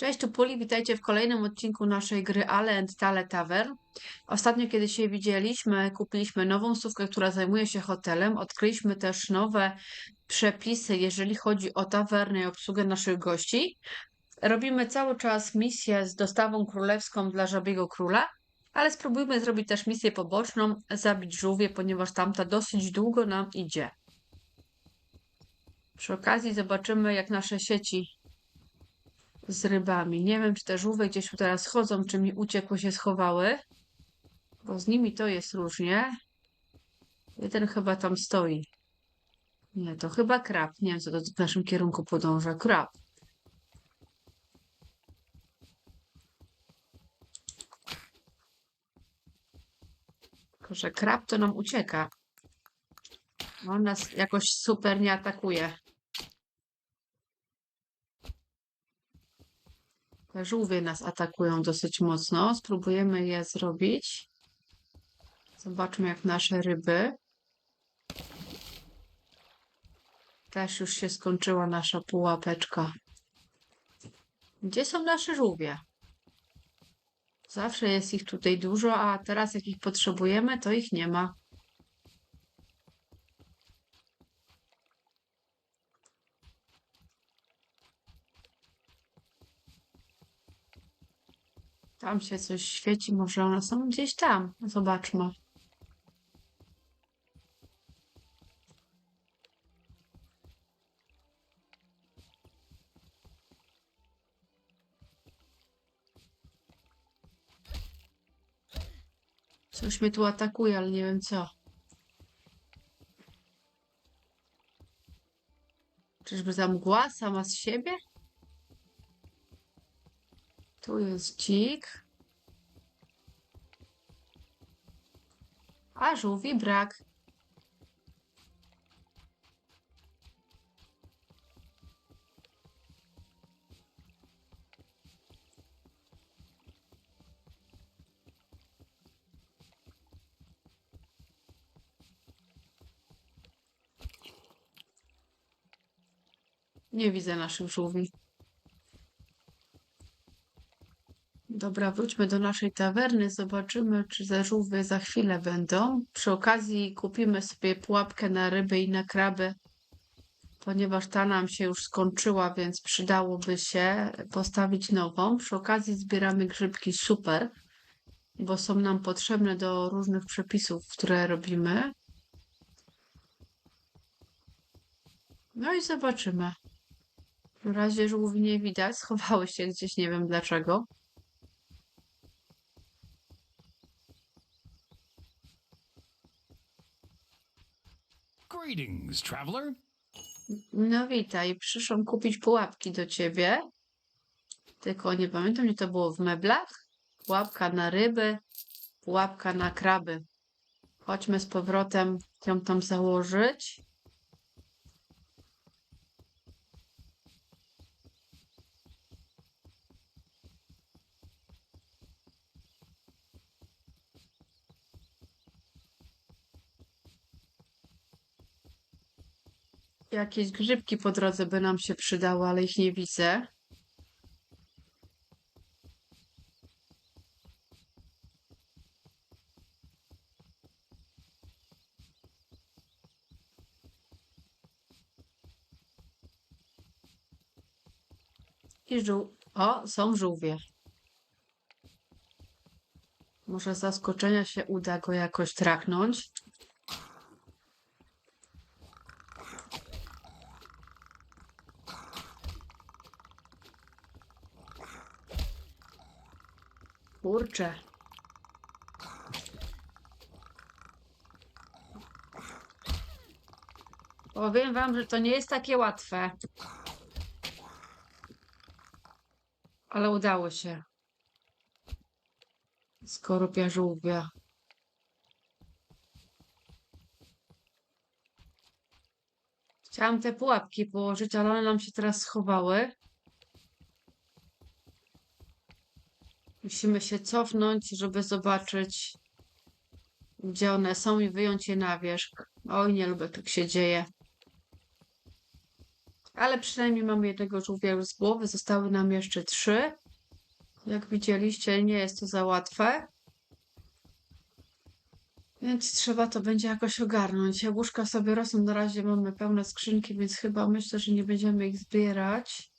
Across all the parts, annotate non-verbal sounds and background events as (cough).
Cześć, tu Puli, witajcie w kolejnym odcinku naszej gry Ale and Tale Tavern. Ostatnio, kiedy się widzieliśmy, kupiliśmy nową stówkę, która zajmuje się hotelem. Odkryliśmy też nowe przepisy, jeżeli chodzi o tawernę i obsługę naszych gości. Robimy cały czas misję z dostawą królewską dla Żabiego Króla, ale spróbujmy zrobić też misję poboczną, zabić żółwie, ponieważ tamta dosyć długo nam idzie. Przy okazji zobaczymy, jak nasze sieci z rybami. Nie wiem, czy te żółwy gdzieś teraz chodzą, czy mi uciekły się schowały, bo z nimi to jest różnie. Jeden chyba tam stoi. Nie, to chyba krab. Nie wiem, co to w naszym kierunku podąża. Krab. Tylko, że krab to nam ucieka. On nas jakoś super nie atakuje. Żółwie nas atakują dosyć mocno. Spróbujemy je zrobić. Zobaczmy, jak nasze ryby. Też już się skończyła nasza pułapeczka. Gdzie są nasze żółwie? Zawsze jest ich tutaj dużo, a teraz jak ich potrzebujemy, to ich nie ma. Tam się coś świeci, może one są gdzieś tam. Zobaczmy. Coś mnie tu atakuje, ale nie wiem co. Czyżby ta mgła sama z siebie? Tu jest dzik. A żółwi brak. Nie widzę naszych żółwi. Dobra, wróćmy do naszej tawerny, zobaczymy, czy te żółwy za chwilę będą. Przy okazji kupimy sobie pułapkę na ryby i na kraby, ponieważ ta nam się już skończyła, więc przydałoby się postawić nową. Przy okazji zbieramy grzybki super, bo są nam potrzebne do różnych przepisów, które robimy. No i zobaczymy. W razie żółwi nie widać, (laughs) schowały się gdzieś, nie wiem dlaczego. Greetings, traveler. No witaj, przyszłam kupić pułapki do ciebie. Tylko nie pamiętam, gdzie to było w meblach. Pułapka na ryby, pułapka na kraby. Chodźmy z powrotem ją tam założyć. Jakieś grzybki po drodze by nam się przydały, ale ich nie widzę. I żół... O, są żółwie. Może z zaskoczenia się uda go jakoś traknąć. Kurczę. Powiem wam, że to nie jest takie łatwe. Ale udało się. Skorupia żółwia. Chciałam te pułapki położyć, ale one nam się teraz schowały. Musimy się cofnąć, żeby zobaczyć, gdzie one są i wyjąć je na wierzch. Oj, nie lubię, tak się dzieje. Ale przynajmniej mamy jednego żółwia już z głowy. Zostały nam jeszcze trzy. Jak widzieliście, nie jest to za łatwe. Więc trzeba to będzie jakoś ogarnąć. Jabłuszka sobie rosną. Na razie mamy pełne skrzynki, więc chyba myślę, że nie będziemy ich zbierać.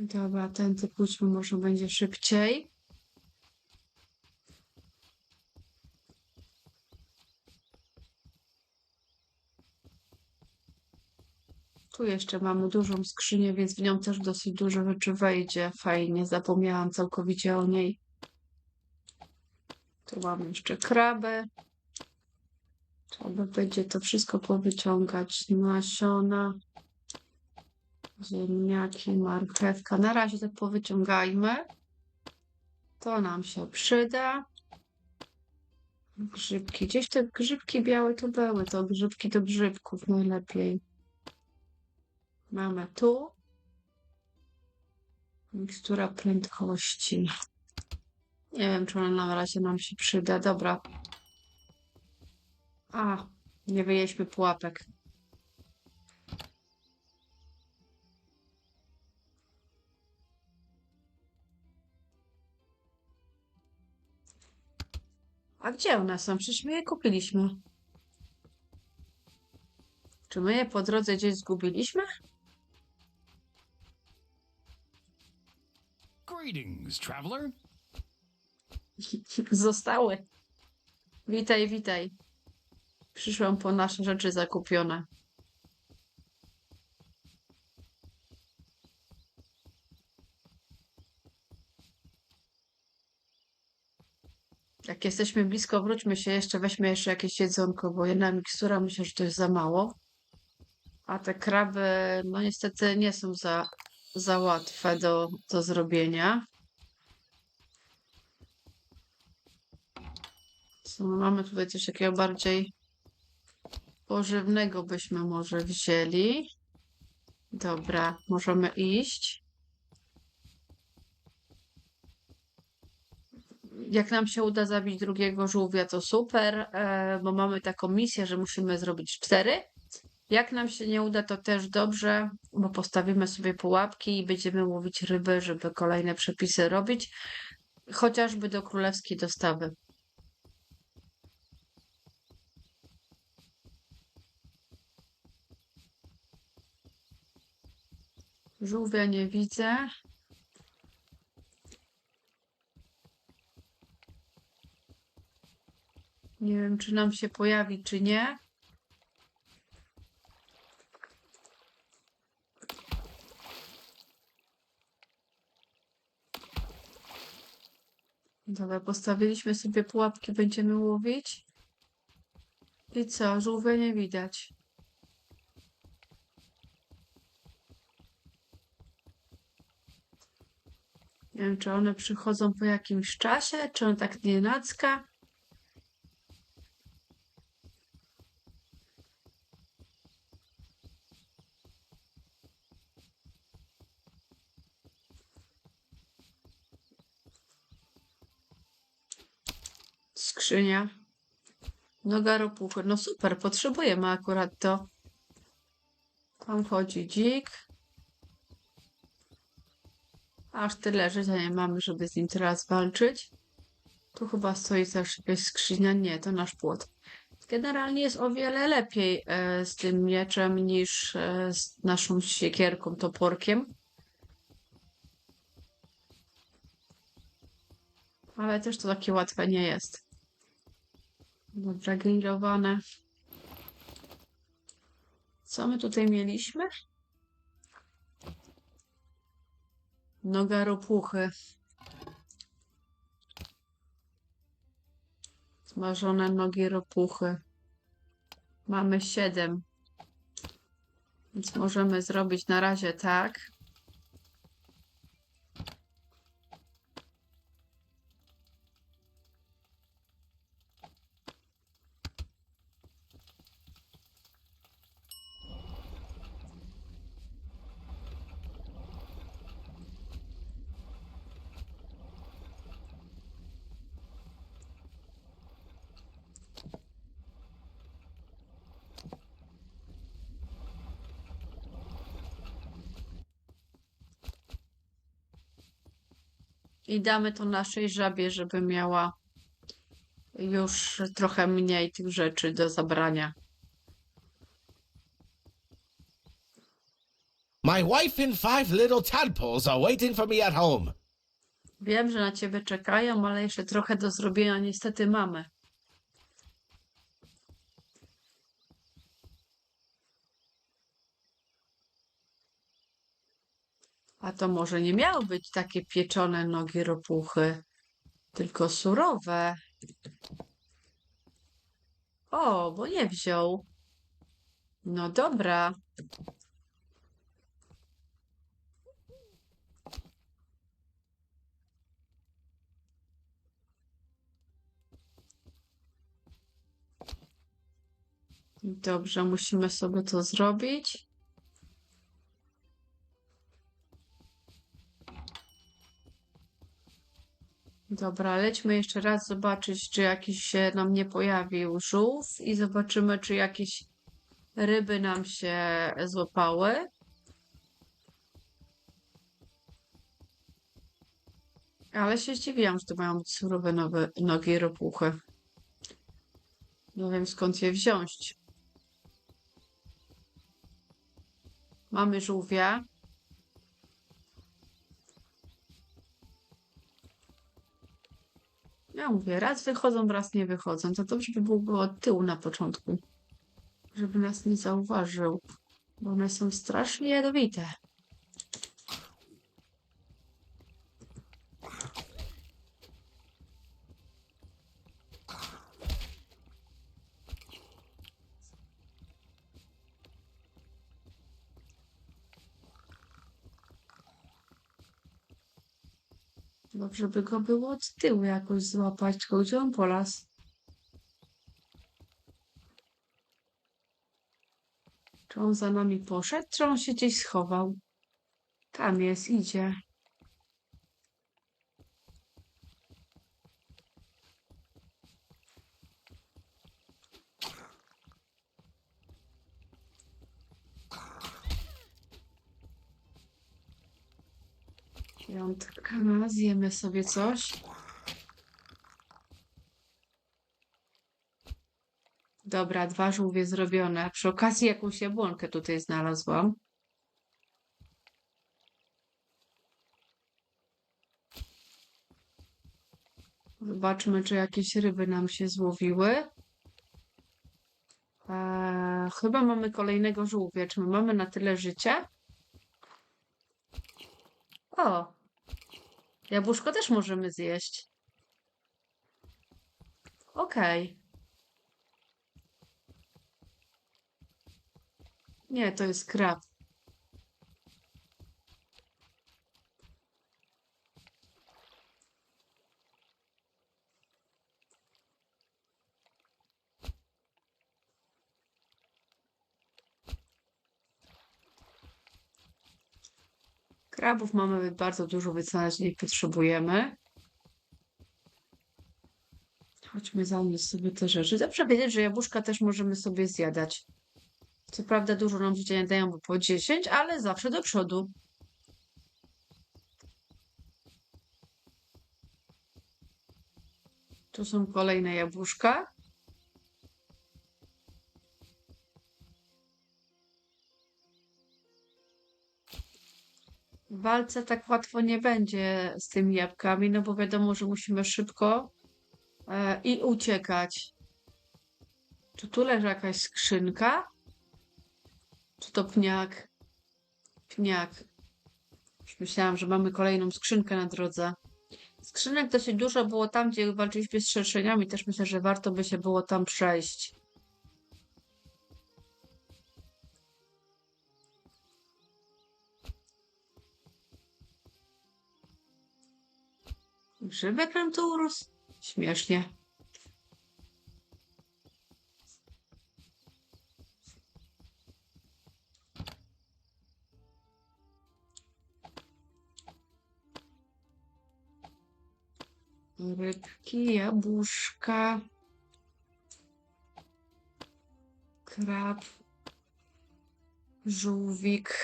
Dobra, tędy pójdźmy, może będzie szybciej. Tu jeszcze mamy dużą skrzynię, więc w nią też dosyć dużo rzeczy wejdzie. Fajnie, zapomniałam całkowicie o niej. Tu mamy jeszcze krabę. Trzeba będzie to wszystko powyciągać. Nasiona, ziemniaki, marchewka. Na razie to powyciągajmy. To nam się przyda. Grzybki. Gdzieś te grzybki białe to były. To grzybki do grzybków najlepiej. Mamy tu. Mikstura prędkości. Nie wiem, czy ona na razie nam się przyda. Dobra. A, nie wyjeźdźmy pułapek. A gdzie one są? Przecież my je kupiliśmy. Czy my je po drodze gdzieś zgubiliśmy? Greetings, traveler. (laughs) Zostały. Witaj, witaj. Przyszłam po nasze rzeczy zakupione. Jak jesteśmy blisko, wróćmy się jeszcze, weźmy jeszcze jakieś jedzonko, bo jedna mikstura myślę, że to jest za mało. A te kraby, no niestety nie są za, za łatwe do, do zrobienia. Co my mamy tutaj coś takiego bardziej pożywnego byśmy może wzięli. Dobra, możemy iść. Jak nam się uda zabić drugiego żółwia, to super, e, bo mamy taką misję, że musimy zrobić cztery. Jak nam się nie uda, to też dobrze, bo postawimy sobie pułapki i będziemy łowić ryby, żeby kolejne przepisy robić, chociażby do królewskiej dostawy. Żółwia nie widzę. Nie wiem, czy nam się pojawi, czy nie. Dobra, postawiliśmy sobie pułapki, będziemy łowić. I co? Żółwia nie widać. Nie wiem, czy one przychodzą po jakimś czasie, czy on tak nienacka. Skrzynia. Noga ropuchy. No super, potrzebujemy akurat to. Tam chodzi dzik. Aż tyle nie mamy, żeby z nim teraz walczyć. Tu chyba stoi też jakaś skrzynia. Nie, to nasz płot. Generalnie jest o wiele lepiej e, z tym mieczem niż e, z naszą siekierką, toporkiem. Ale też to takie łatwe nie jest. Dobra, grillowane. Co my tutaj mieliśmy? Noga ropuchy. Smażone nogi ropuchy. Mamy siedem. Więc możemy zrobić na razie tak. I damy to naszej żabie, żeby miała już trochę mniej tych rzeczy do zabrania. My wife and five little tadpoles are waiting for me at home. Wiem, że na ciebie czekają, ale jeszcze trochę do zrobienia niestety mamy. A to może nie miały być takie pieczone nogi ropuchy, tylko surowe. O, bo nie wziął. No dobra. Dobrze, musimy sobie to zrobić. Dobra, lećmy jeszcze raz zobaczyć, czy jakiś się nam nie pojawił żółw i zobaczymy, czy jakieś ryby nam się złapały. Ale się zdziwiłam, że to mają być surowe nowe, nogi ropuchy. Nie wiem skąd je wziąć. Mamy żółwia. Ja mówię, raz wychodzą, raz nie wychodzą. To dobrze by było od tyłu na początku, żeby nas nie zauważył, bo one są strasznie jadowite. Dobrze by go było od tyłu jakoś złapać, tylko gdzie on polas? Czy on za nami poszedł, czy on się gdzieś schował? Tam jest, idzie. Zjemy sobie coś. Dobra, dwa żółwie zrobione. Przy okazji jakąś jabłonkę tutaj znalazłam. Zobaczmy, czy jakieś ryby nam się złowiły. Eee, chyba mamy kolejnego żółwia. Czy my mamy na tyle życia? O! Jabłuszko też możemy zjeść. Okej. Nie, to jest krab. Krabów mamy bardzo dużo, więc na razie nie potrzebujemy. Chodźmy zanieść sobie te rzeczy. Dobrze wiedzieć, że jabłuszka też możemy sobie zjadać. Co prawda dużo nam życia nie dają, bo po 10, ale zawsze do przodu. Tu są kolejne jabłuszka. W walce tak łatwo nie będzie z tymi jabłkami, no bo wiadomo, że musimy szybko e, i uciekać. Czy tu leży jakaś skrzynka? Czy to pniak? Pniak. Myślałam, że mamy kolejną skrzynkę na drodze. Skrzynek dosyć dużo było tam, gdzie walczyliśmy z szerszeniami. Też myślę, że warto by się było tam przejść. Grzybek nam tu urósł? Śmiesznie. Rybki, jabłuszka, krab, żółwik,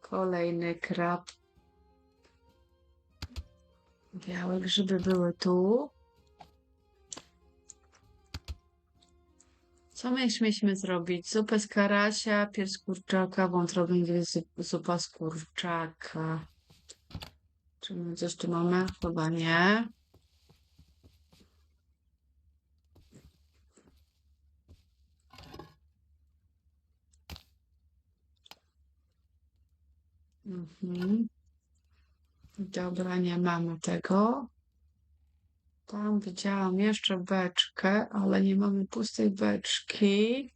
kolejny krab. Białe grzyby były tu. Co my mieliśmy zrobić? Zupę z karasia, pierś kurczaka, wątrobę zupa z kurczaka. Czy my coś tu mamy? Chyba nie. Mhm. Dobra, nie mamy tego. Tam widziałam jeszcze beczkę, ale nie mamy pustej beczki.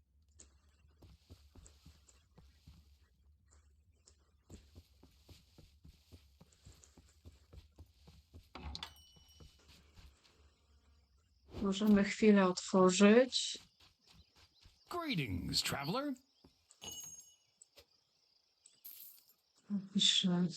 Możemy chwilę otworzyć. Greetings, traveler. Piszę.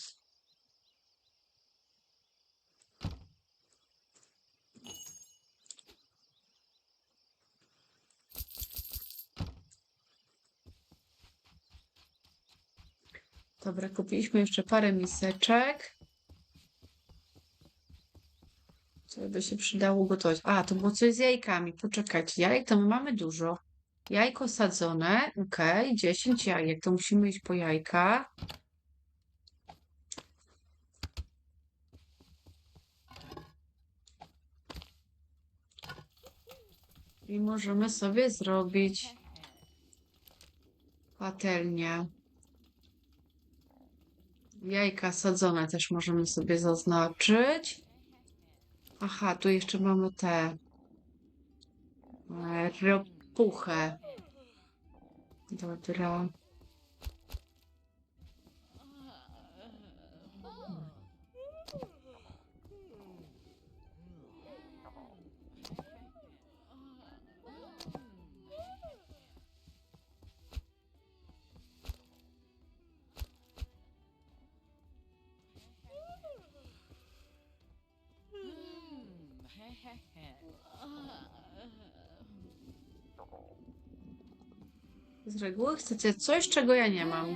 Dobra, kupiliśmy jeszcze parę miseczek. Co by się przydało gotować? A, to było coś z jajkami. Poczekajcie, jajek to my mamy dużo. Jajko sadzone, okej, 10 jajek, to musimy iść po jajka. I możemy sobie zrobić patelnię. Jajka sadzone też możemy sobie zaznaczyć. Aha, tu jeszcze mamy te e, ropuchę. Dobra. Z reguły chcecie coś, czego ja nie mam.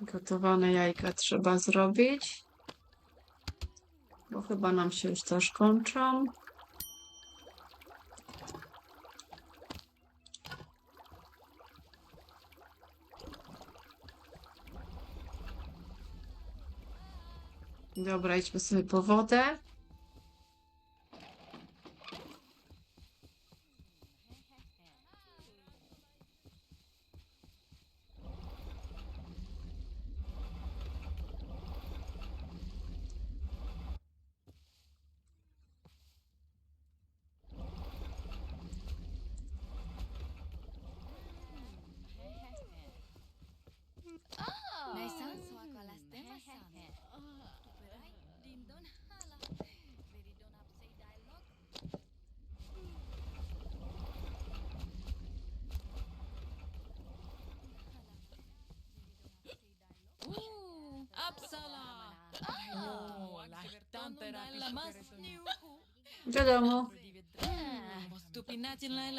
Gotowane jajka trzeba zrobić. Bo chyba nam się już też kończą. Dobra, idźmy sobie po wodę. Wiadomo.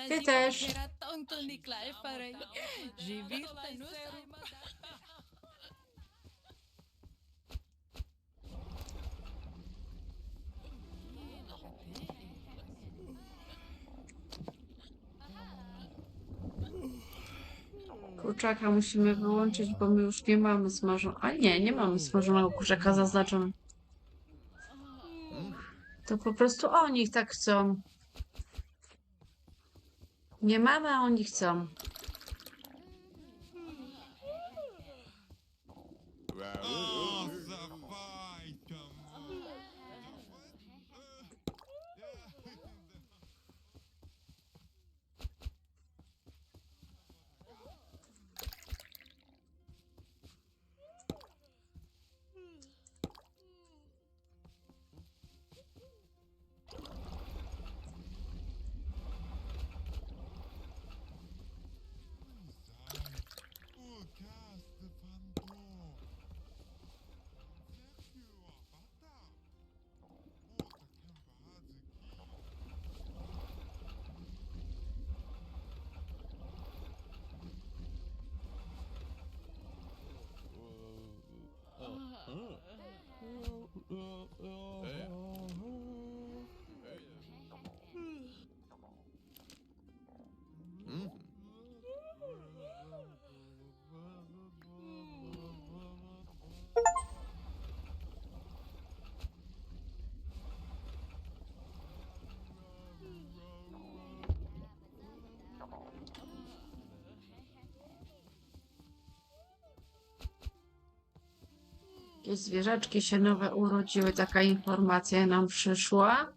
Ty też. Kurczaka musimy wyłączyć, bo my już nie mamy smażonego. A nie, nie mamy smażonego kurczaka zaznaczonego. To po prostu oni tak chcą. Nie mamy, a oni chcą. Mm. mm. mm, mm Jakieś zwierzaczki się nowe urodziły, taka informacja nam przyszła.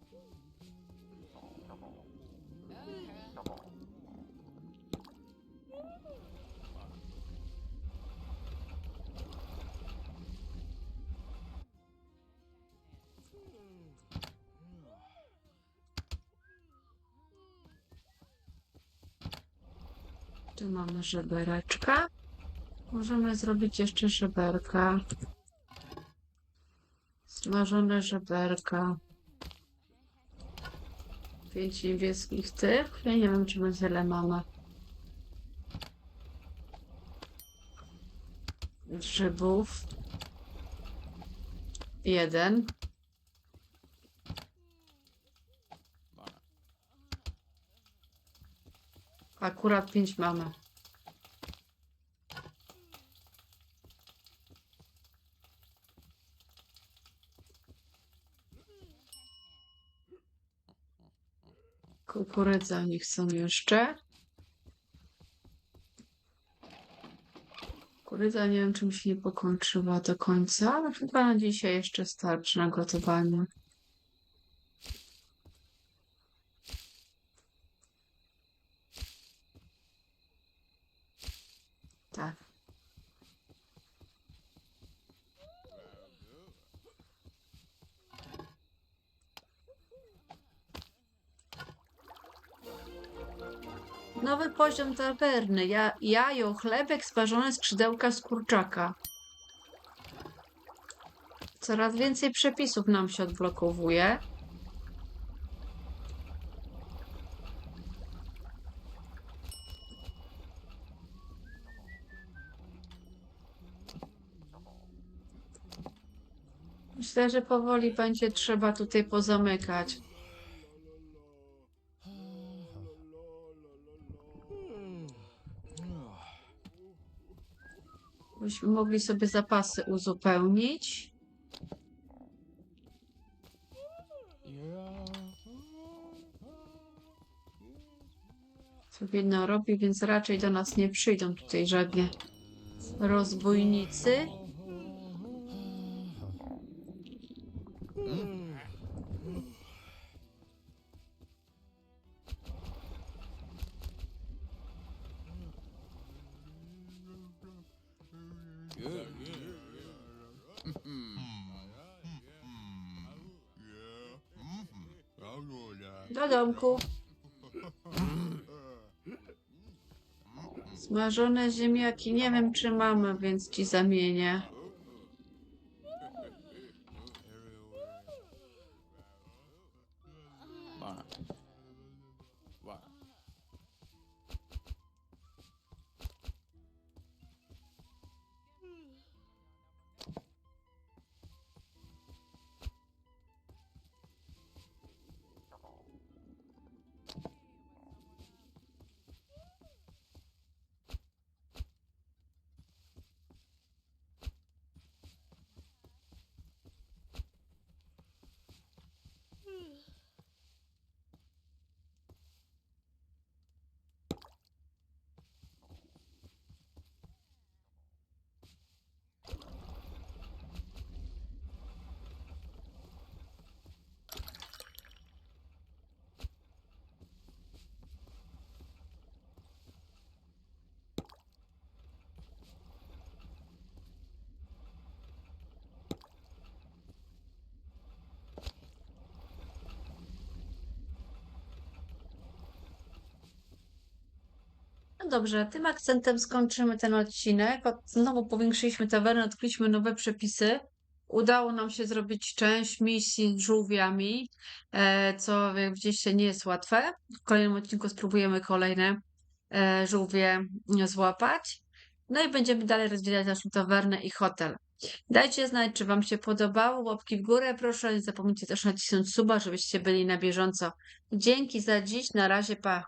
Tu mamy żebereczka. Możemy zrobić jeszcze żeberka. Smażone żeberka. Pięć niebieskich tych. Ja nie wiem, czy my tyle mamy. Grzybów. Jeden. Akurat pięć mamy. Kukurydza nie chcą jeszcze. Kukurydza nie wiem, czym się nie pokończyła do końca, ale chyba na dzisiaj jeszcze starczy na gotowanie. Tak. Poziom tawerny. Ja, jajo, chlebek, smażone skrzydełka z kurczaka. Coraz więcej przepisów nam się odblokowuje. Myślę, że powoli będzie trzeba tutaj pozamykać. Byśmy mogli sobie zapasy uzupełnić. Sobie narobi, więc raczej do nas nie przyjdą tutaj żadnie rozbójnicy. Smażone ziemniaki. Nie wiem, czy mamy, więc ci zamienię. No dobrze, tym akcentem skończymy ten odcinek. Od- Znowu powiększyliśmy tawernę, odkryliśmy nowe przepisy. Udało nam się zrobić część misji z żółwiami, e, co jak widzieliście nie jest łatwe. W kolejnym odcinku spróbujemy kolejne e, żółwie złapać. No i będziemy dalej rozwijać naszą tawernę i hotel. Dajcie znać, czy Wam się podobało. Łapki w górę, proszę. Nie zapomnijcie też nacisnąć suba, żebyście byli na bieżąco. Dzięki za dziś. Na razie, pa.